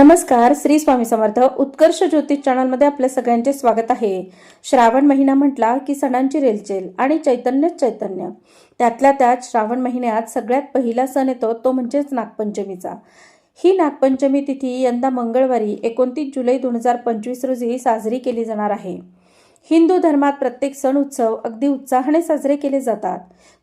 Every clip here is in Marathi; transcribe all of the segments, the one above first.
नमस्कार श्री स्वामी समर्थ. उत्कर्ष ज्योतिष चॅनलमध्ये आपल्या सगळ्यांचे स्वागत आहे. श्रावण महिना म्हटला की सणांची रेलचेल आणि चैतन्यच चैतन्य. त्यातल्या त्यात श्रावण महिन्यात सगळ्यात पहिला सण येतो तो म्हणजेच नागपंचमीचा. ही नागपंचमी तिथी यंदा मंगळवारी एकोणतीस जुलै दोन हजार पंचवीस रोजी साजरी केली जाणार आहे. हिंदू धर्मात प्रत्येक सण उत्सव अगदी उत्साहाने साजरे केले जातात.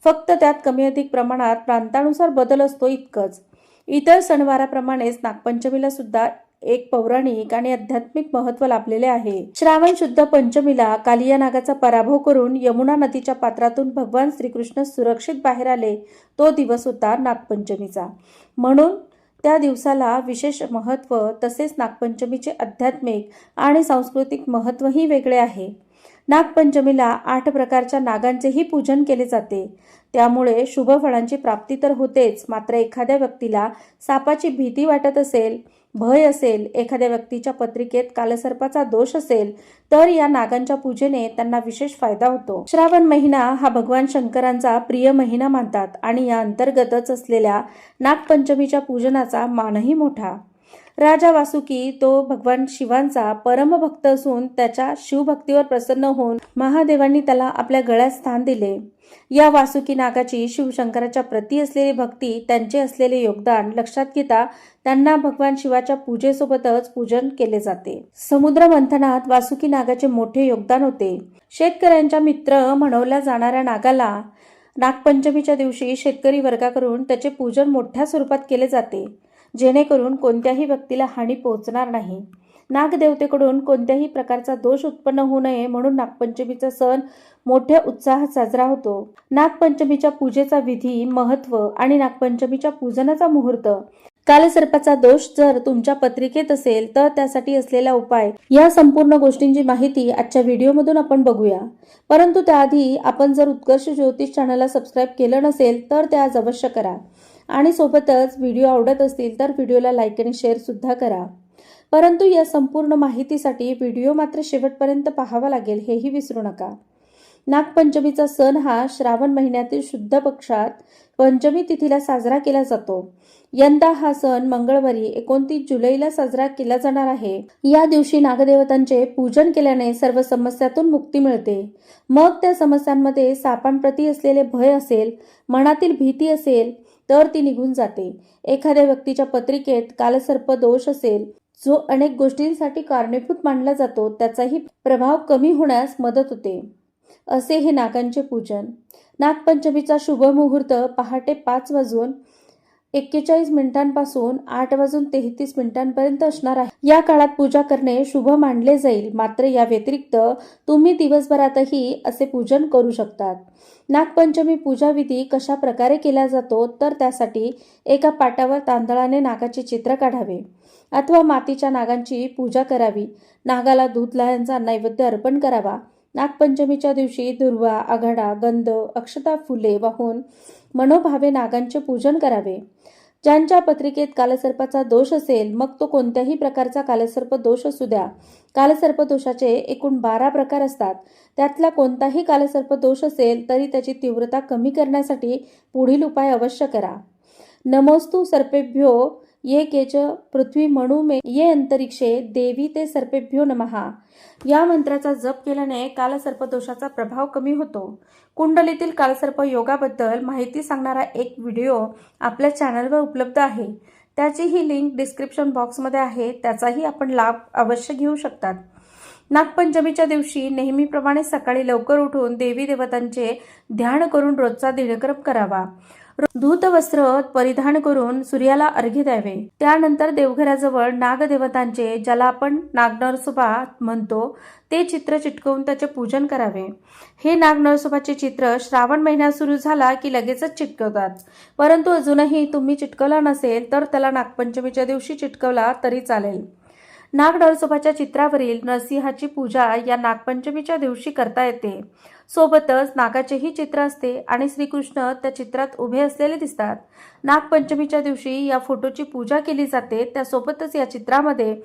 फक्त त्यात कमी अधिक प्रमाणात प्रांतानुसार बदल असतो इतकंच. इतर सणवाराप्रमाणेच नागपंचमीला सुद्धा एक पौराणिक आणि आध्यात्मिक महत्त्व लाभलेले आहे. श्रावण शुद्ध पंचमीला कालिया नागाचा पराभव करून यमुना नदीच्या पात्रातून भगवान श्रीकृष्ण सुरक्षित बाहेर आले तो दिवस होता नागपंचमीचा. म्हणून त्या दिवसाला विशेष महत्त्व तसेच नागपंचमीचे आध्यात्मिक आणि सांस्कृतिक महत्त्वही वेगळे आहे. नागपंचमीला आठ प्रकारच्या नागांचेही पूजन केले जाते. त्यामुळे शुभ फळांची प्राप्ती तर होतेच मात्र एखाद्या व्यक्तीला सापाची भीती वाटत असेल भय असेल एखाद्या व्यक्तीच्या पत्रिकेत कालसर्पाचा दोष असेल तर या नागांच्या पूजेने त्यांना विशेष फायदा होतो. श्रावण महिना हा भगवान शंकरांचा प्रिय महिना मानतात आणि या अंतर्गतच असलेल्या नागपंचमीच्या पूजनाचा मानही मोठा. राजा वासुकी तो भगवान शिवांचा परमभक्त असून त्याच्या शिवभक्तीवर प्रसन्न होऊन महादेवांनी त्याला आपल्या गळ्यात स्थान दिले. या वासुकी नागाची शिवशंकराच्या प्रती असलेली भक्ती त्यांचे असलेले योगदान लक्षात घेता त्यांना भगवान शिवाच्या पूजेसोबतच पूजन केले जाते. समुद्र मंथनात वासुकी नागाचे मोठे योगदान होते. शेतकऱ्यांच्या मित्र म्हणवल्या जाणाऱ्या नागाला नागपंचमीच्या दिवशी शेतकरी वर्गाकडून त्याचे पूजन मोठ्या स्वरूपात केले जाते. जेणेकरून कोणत्याही व्यक्तीला हानी पोहोचणार नाही. नागदेवतेकडून कोणत्याही प्रकारचा दोष उत्पन्न होऊ नये म्हणून नागपंचमीचा सण मोठ्या उत्साहात साजरा होतो. नागपंचमीच्या पूजेचा विधी महत्त्व आणि नागपंचमीच्या पूजनाचा मुहूर्त. कालसर्पाचा दोष जर तुमच्या पत्रिकेत असेल तर त्यासाठी असलेला उपाय या संपूर्ण गोष्टींची माहिती आजच्या व्हिडिओमधून आपण बघूया. परंतु त्याआधी आपण जर उत्कर्ष ज्योतिष चॅनलला सबस्क्राईब केलं नसेल तर ते आज अवश्य करा. आणि सोबतच व्हिडिओ आवडत असतील तर व्हिडिओला लाईक आणि शेअरसुद्धा करा. परंतु या संपूर्ण माहितीसाठी व्हिडिओ मात्र शेवटपर्यंत पाहावा लागेल हेही विसरू नका. नागपंचमीचा सण हा श्रावण महिन्यातील शुद्ध पक्षात पंचमी तिथीला साजरा केला जातो. यंदा हा सण मंगळवारी एकोणतीस जुलैला साजरा केला जाणार आहे. या दिवशी नागदेवतांचे पूजन केल्याने सर्व समस्यातून मुक्ती मिळते. मग त्या समस्यांमध्ये सापांप्रती असलेले भय असेल मनातील भीती असेल तर ती निघून जाते. एखाद्या व्यक्तीच्या पत्रिकेत कालसर्प दोष असेल जो अनेक गोष्टींसाठी कारणीभूत मानला जातो त्याचाही प्रभाव कमी होण्यास मदत होते. असे हे नागांचे पूजन. नागपंचमीचा शुभ मुहूर्त पहाटे पाच वाजून एक्केचाळीस मिनिटांपासून आठ वाजून तेहतीस मिनिटांपर्यंत असणार आहे. या काळात पूजा करणे शुभ मानले जाईल. मात्र या व्यतिरिक्त तुम्ही दिवसभरातही असे पूजन करू शकतात. नागपंचमी पूजा विधी कशा प्रकारे केला जातो तर त्यासाठी एका पाटावर तांदळाने नागाचे चित्र काढावे अथवा मातीच्या नागांची पूजा करावी. नागाला दूध लह्यांचा नैवेद्य अर्पण करावा. नागपंचमीच्या दिवशी दुर्वा आघाडा गंध अक्षता फुले वाहून मनोभावे नागांचे पूजन करावे. ज्यांच्या पत्रिकेत कालसर्पाचा दोष असेल मग तो कोणत्याही प्रकारचा कालसर्प दोष असू द्या. कालसर्प दोषाचे एकूण बारा प्रकार असतात. त्यातला कोणताही कालसर्प दोष असेल तरी त्याची तीव्रता कमी करण्यासाठी पुढील उपाय अवश्य करा. नमोस्तु सर्पेभ्यो ये केच पृथ्वी म्हणू मे ये अंतरिक्षे देवी ते सर्पेभ्यो नमहा या मंत्राचा जप केल्याने कालसर्पदोषाचा प्रभाव कमी होतो. कुंडलीतील कालसर्प योगाबद्दल माहिती सांगणारा एक व्हिडिओ आपल्या चॅनलवर उपलब्ध आहे. त्याची ही लिंक डिस्क्रिप्शन बॉक्समध्ये आहे. त्याचाही आपण लाभ अवश्य घेऊ शकतात. नागपंचमीच्या दिवशी नेहमीप्रमाणे सकाळी लवकर उठून देवी देवतांचे ध्यान करून रोजचा दिनक्रम करावा. धूत वस्त्र परिधान करून सूर्याला अर्घ्य द्यावे. त्यानंतर देवघराजवळ नागदेवतांचे ज्याला आपण नागनरसोबा म्हणतो ते चित्र चिटकवून त्याचे पूजन करावे. हे नागनरसोबाचे चित्र श्रावण महिना सुरू झाला की लगेचच चिटकवतात. परंतु अजूनही तुम्ही चिटकवला नसेल तर त्याला नागपंचमीच्या दिवशी चिटकवला तरी चालेल. नागडरसोबाच्या चित्रावरील नरसिंहाची पूजा या नागपंचमीच्या दिवशी करता येते. सोबतच नागाचेही चित्र असते आणि श्रीकृष्ण त्या चित्रात उभे असलेले दिसतात. नागपंचमीच्या दिवशी या फोटोची पूजा केली जाते. त्यासोबतच या चित्रामध्ये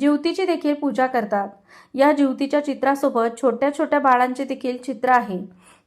जीवतीची देखील पूजा करतात. या जिवतीच्या चित्रासोबत छोट्या छोट्या बाळांचे देखील चित्र आहे.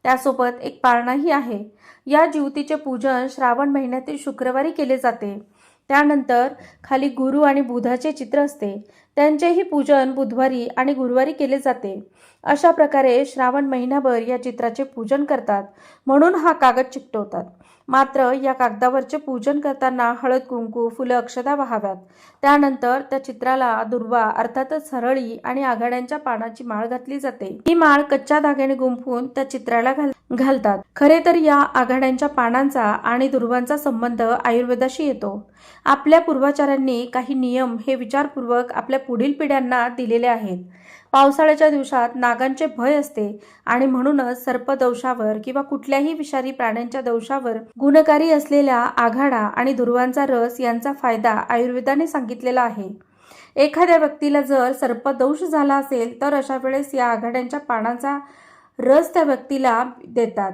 त्यासोबत एक पाळणाही आहे. या जिवतीचे पूजन श्रावण महिन्यातील शुक्रवारी केले जाते. त्यानंतर खाली गुरु आणि बुधाचे चित्र असते. त्यांचेही पूजन बुधवारी आणि गुरुवारी केले जाते. अशा प्रकारे श्रावण महिनाभर या चित्राचे पूजन करतात. म्हणून हा कागद चिकटवतात. मात्र या कागदावरचे पूजन करताना हळद कुंकू फुलं अक्षता व्हाव्यात. त्यानंतर त्या चित्राला दुर्वा अर्थातच सरळी आणि आघाड्यांच्या पानाची माळ घातली जाते. ही माळ कच्च्या धाग्याने गुंफून त्या चित्राला घाल घालतात. खरे तर या आघाड्यांच्या पानांचा आणि दुर्वांचा संबंध आयुर्वेदाशी येतो. आपल्या पूर्वाचार्यांनी काही नियम हे विचारपूर्वक आपल्या पुढील पिढ्यांना दिलेले आहेत. पावसाळ्याच्या दिवसात नागांचे भय असते आणि म्हणूनच सर्पदंशावर किंवा कुठल्याही विषारी प्राण्यांच्या दंशावर गुणकारी असलेल्या आघाडा आणि दुर्वांचा रस यांचा फायदा आयुर्वेदाने सांगितलेला आहे. एखाद्या व्यक्तीला जर सर्पदंश झाला असेल तर अशा वेळेस या आघाड्यांच्या पानांचा रस त्या व्यक्तीला देतात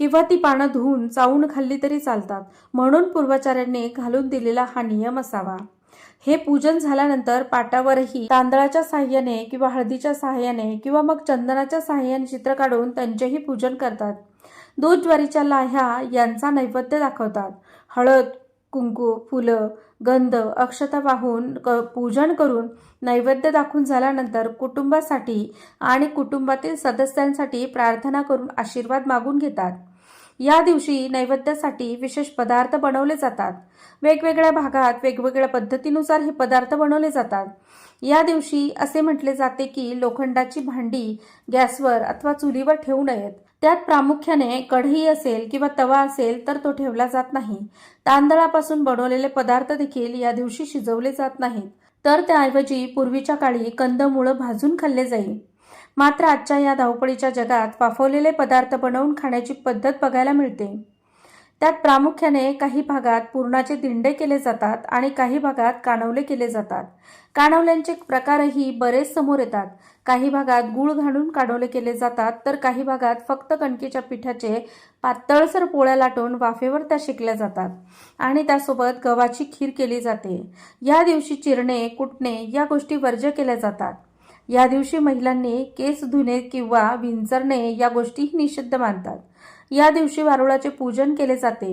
किंवा ती पानं धुवून चावून खाल्ली तरी चालतात. म्हणून पूर्वाचार्यांनी घालून दिलेला हा नियम असावा. हे पूजन झाल्यानंतर पाटावरही तांदळाच्या साह्याने किंवा हळदीच्या साह्याने किंवा मग चंदनाच्या साह्याने चित्र काढून त्यांचेही पूजन करतात. दूध ज्वारीच्या लाह्या यांचा नैवेद्य दाखवतात. हळद कुंकू फुलं गंध अक्षता वाहून क पूजन करून नैवेद्य दाखवून झाल्यानंतर कुटुंबासाठी आणि कुटुंबातील सदस्यांसाठी प्रार्थना करून आशीर्वाद मागून घेतात. या दिवशी नैवेद्यासाठी विशेष पदार्थ बनवले जातात. वेगवेगळ्या भागात वेगवेगळ्या पद्धतीनुसार हे पदार्थ बनवले जातात. या दिवशी असे म्हटले जाते की लोखंडाची भांडी गॅसवर अथवा चुलीवर ठेवू नयेत. त्यात प्रामुख्याने कढई असेल किंवा तवा असेल तर तो ठेवला जात नाही. तांदळापासून बनवलेले पदार्थ देखील या दिवशी शिजवले जात नाहीत. तर त्याऐवजी पूर्वीच्या काळी कंदमुळं भाजून खाल्ले जाईल. मात्र आजच्या या धावपळीच्या जगात वाफवलेले पदार्थ बनवून खाण्याची पद्धत बघायला मिळते. त्यात प्रामुख्याने काही भागात पुरणाचे दिंडे केले जातात आणि काही भागात कानवले केले जातात. कानवल्यांचे प्रकारही बरेच समोर येतात. काही भागात गुळ घालून काढवले केले जातात तर काही भागात फक्त कणकेच्या पिठाचे पातळसर पोळ्या लाटून वाफेवर त्या शेकल्या जातात आणि त्यासोबत गव्हाची खीर केली जाते. या दिवशी चिरणे कुटणे या गोष्टी वर्ज्य केल्या जातात. या दिवशी महिलांनी केस धुणे किंवा विंचरणे या गोष्टीही निषिद्ध मानतात. या दिवशी वारुळाचे पूजन केले जाते.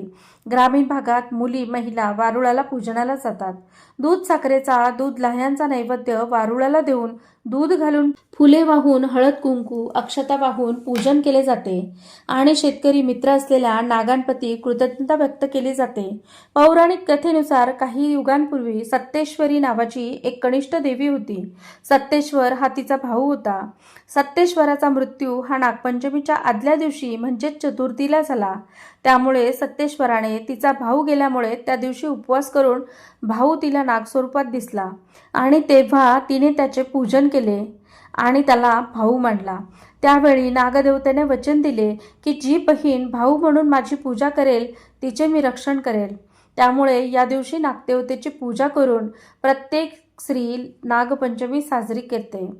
ग्रामीण भागात मुली महिला वारुळाला पूजनाला जातात. दूध साखरेचा दूध लाह्यांचा नैवेद्य वारुळाला देऊन दूध घालून फुले वाहून हळद कुंकू अक्षता वाहून पूजन केले जाते. आणि शेतकरी मित्र असलेल्या नागांप्रती कृतज्ञता व्यक्त केली जाते. पौराणिक कथेनुसार काही युगांपूर्वी सत्तेश्वरी नावाची एक कनिष्ठ देवी होती. सत्तेश्वर हा तिचा भाऊ होता. सत्तेश्वराचा मृत्यू हा नागपंचमीच्या आदल्या दिवशी म्हणजेच चतुर्थीला झाला. त्यामुळे सत्तेश्वराने तिचा भाऊ गेल्यामुळे त्या दिवशी उपवास करून भाऊ तिला नागस्वरूपात दिसला आणि तेव्हा तिने त्याचे पूजन केले आणि त्याला भाऊ मांडला त्यावेळी नागदेवतेने वचन दिले की जी बहीण भाऊ म्हणून माझी पूजा करेल तिचे मी रक्षण करेल. त्यामुळे या दिवशी नागदेवतेची पूजा करून प्रत्येक श्री नागपंचमी साजरी करते.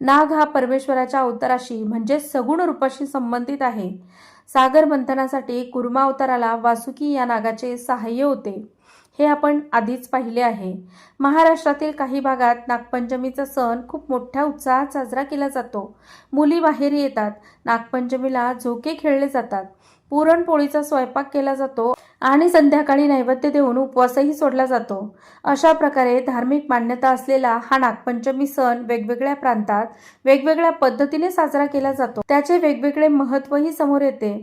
नाग हा परमेश्वराच्या अवताराशी म्हणजे सगुण रूपाशी संबंधित आहे. सागर मंथनासाठी कुर्मा अवताराला वासुकी या नागाचे सहाय्य होते. हे आपण आधीच पाहिले आहे. महाराष्ट्रातील काही भागात नागपंचमीचा सण खूप मोठ्या उत्साहात साजरा केला जातो. मुली बाहेर येतात. नागपंचमीला झोके खेळले जातात. पुरणपोळीचा स्वयंपाक केला जातो. आणि संध्याकाळी नैवेद्य देऊन उपवासही सोडला जातो. अशा प्रकारे धार्मिक मान्यता असलेला हा नागपंचमी सण वेगवेगळ्या प्रांतात वेगवेगळ्या पद्धतीने साजरा केला जातो. त्याचे वेगवेगळे महत्त्वही समोर येते.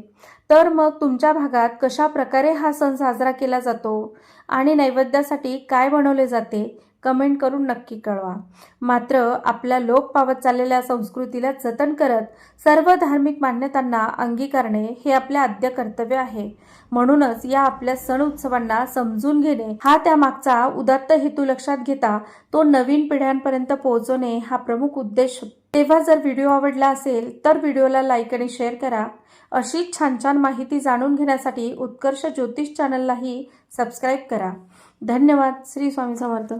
तर मग तुमच्या भागात कशा प्रकारे हा सण साजरा केला जातो आणि नैवेद्यासाठी काय बनवले जाते? कमेंट करून नक्की कळवा. मात्र आपल्या लोप पावत चाललेल्या संस्कृतीला जतन करत सर्व धार्मिक मान्यतांना अंगीकारणे हे आपले आद्य कर्तव्य आहे. म्हणूनच या आपल्या सण उत्सवांना समजून घेणे हा त्यामागचा उदात्त हेतू लक्षात घेता तो नवीन पिढ्यांपर्यंत पोहोचवणे हा प्रमुख उद्देश. तेव्हा जर व्हिडिओ आवडला असेल तर व्हिडिओला लाईक आणि शेअर करा. अशीच छान छान माहिती जाणून घेण्यासाठी उत्कर्ष ज्योतिष चॅनललाही सबस्क्राईब करा. धन्यवाद. श्री स्वामी समर्थ.